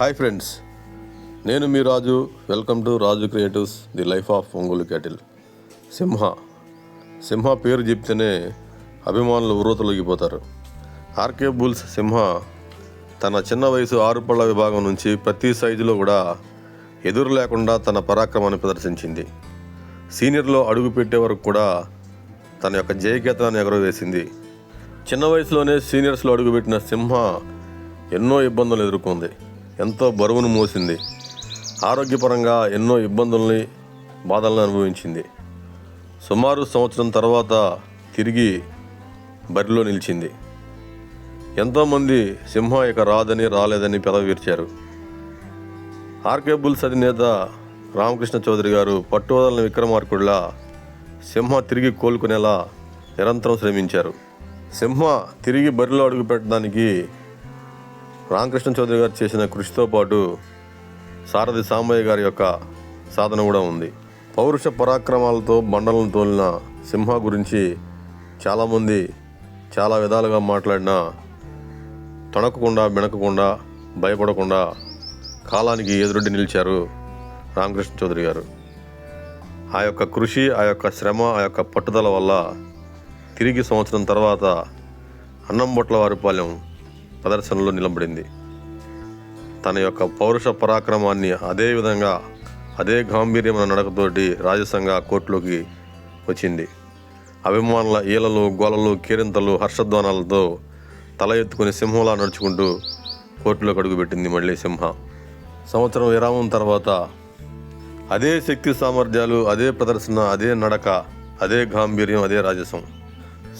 Hi friends నేను మీ Raju. Welcome to Raju creatives the life of Ongole cattle. Simha. Simha పేరు చెప్తేనే అభిమానులు ఉర్రూతలొగిపోతారు RK bulls సింహ తన చిన్న వయసు ఆరు పళ్ళ విభాగం నుంచి ప్రతి సైజులో కూడా ఎదురు లేకుండా తన పరాక్రమాన్ని ప్రదర్శించింది. సీనియర్లో అడుగు పెట్టే వరకు కూడా తన యొక్క జయకేతనాన్ని ఎగరవేసింది. చిన్న వయసులోనే సీనియర్స్లో అడుగుపెట్టిన సింహ ఎన్నో ఇబ్బందులు ఎదుర్కొంది. ఎంతో బరువును మోసింది. ఆరోగ్యపరంగా ఎన్నో ఇబ్బందుల్ని బాధలను అనుభవించింది. సుమారు సంవత్సరం తర్వాత తిరిగి బరిలో నిలిచింది. ఎంతోమంది సింహ ఇక రాదని రాలేదని పెదవిర్చారు ఆర్కే బుల్స్ అధినేత రామకృష్ణ చౌదరి గారు పట్టువదలని విక్రమార్కుడిలా సింహ తిరిగి కోలుకునేలా నిరంతరం శ్రమించారు. సింహ తిరిగి బరిలో అడుగు పెట్టడానికి రామకృష్ణ చౌదరి గారు చేసిన కృషితో పాటు సారథి సాంబయ్య గారి యొక్క సాధన కూడా ఉంది. పౌరుష పరాక్రమాలతో బండలను తోలిన సింహ గురించి చాలామంది చాలా విధాలుగా మాట్లాడినా తొణకకుండా బెణకకుండా భయపడకుండా కాలానికి ఎదురొడ్డి నిలిచారు రామకృష్ణ చౌదరి గారు. ఆ యొక్క కృషి ఆ యొక్క శ్రమ ఆ యొక్క పట్టుదల వల్ల తిరిగి సంవత్సరం తర్వాత అన్నంబొట్ల వారిపాలెం ప్రదర్శనలో నిలబడింది. తన యొక్క పౌరుష పరాక్రమాన్ని అదే విధంగా అదే గాంభీర్యమైన నడకతోటి రాజసంగా కోర్టులోకి వచ్చింది. అభిమానుల ఈలలు గోలలు కేరింతలు హర్షధ్వానాలతో తల ఎత్తుకుని సింహంలా నడుచుకుంటూ కోర్టులోకి అడుగుపెట్టింది మళ్ళీ సింహ. సంవత్సరం విరామం తర్వాత అదే శక్తి సామర్థ్యాలు అదే ప్రదర్శన అదే నడక అదే గాంభీర్యం అదే రాజసం.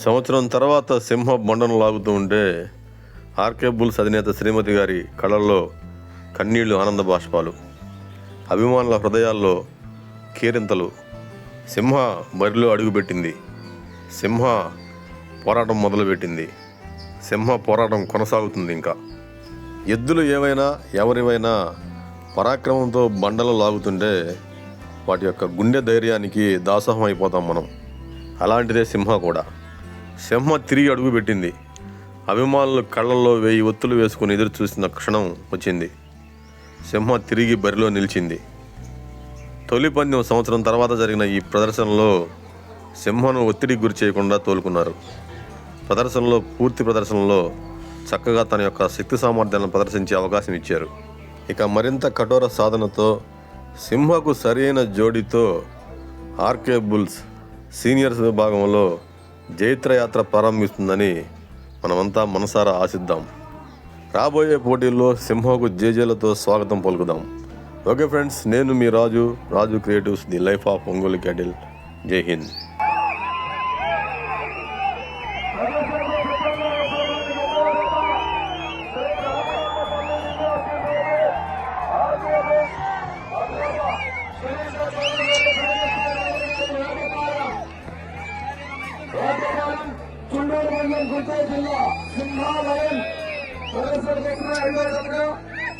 సంవత్సరం తర్వాత సింహ బండను లాగుతూ ఉంటే ఆర్కే బుల్స్ అధినేత శ్రీమతి గారి కళల్లో కన్నీళ్ళు ఆనంద బాష్పాలు అభిమానుల హృదయాల్లో కేరింతలు సింహ బరిలో అడుగుపెట్టింది సింహ పోరాటం మొదలుపెట్టింది సింహ పోరాటం కొనసాగుతుంది ఇంకా. ఎద్దులు ఏవైనా ఎవరివైనా పరాక్రమంతో బండలు లాగుతుంటే వాటి యొక్క గుండె ధైర్యానికి దాసహం అయిపోతాం మనం. అలాంటిదే సింహ కూడా. సింహ తిరిగి అడుగు పెట్టింది అభిమానులు కళ్ళల్లో వెయ్యి ఒత్తులు వేసుకుని ఎదురు చూసిన క్షణం వచ్చింది. సింహ తిరిగి బరిలో నిలిచింది. తొలి పందెం సంవత్సరం తర్వాత జరిగిన ఈ ప్రదర్శనలో సింహను ఒత్తిడికి గురి చేయకుండా తోలుకున్నారు. ప్రదర్శనలో పూర్తి ప్రదర్శనలో చక్కగా తన యొక్క శక్తి సామర్థ్యాలను ప్రదర్శించే అవకాశం ఇచ్చారు. ఇక మరింత కఠోర సాధనతో సింహకు సరైన జోడితో ఆర్కే బుల్స్ సీనియర్స్ విభాగంలో జైత్రయాత్ర ప్రారంభిస్తుందని మనమంతా మనసారా ఆశిద్దాం. రాబోయే పోటీల్లో సింహకు జేజేలతో స్వాగతం పలుకుదాం. ఓకే ఫ్రెండ్స్ నేను మీ Raju Raju creatives the life of Ongole cattle. జై హింద్. ಮಂಡಲ ಗುಲ್ಕೋ ಜಿಲ್ಲಾ ಸಿಂಹಾಲಯನ್ ಸದಸ್ಯರು ದಕ್ಷಿಣ ಐವರ ಘಟಕ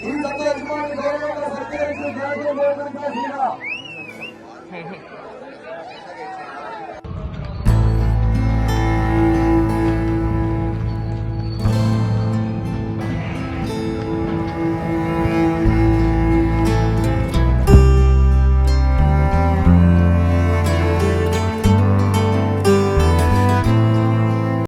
ಈ ಸಭೆ ಯಜಮಾನಿ ಗೌರವ ಸರ್ಕಾರಕ್ಕೆ ತ್ಯಾಗ ಶ್ರೀ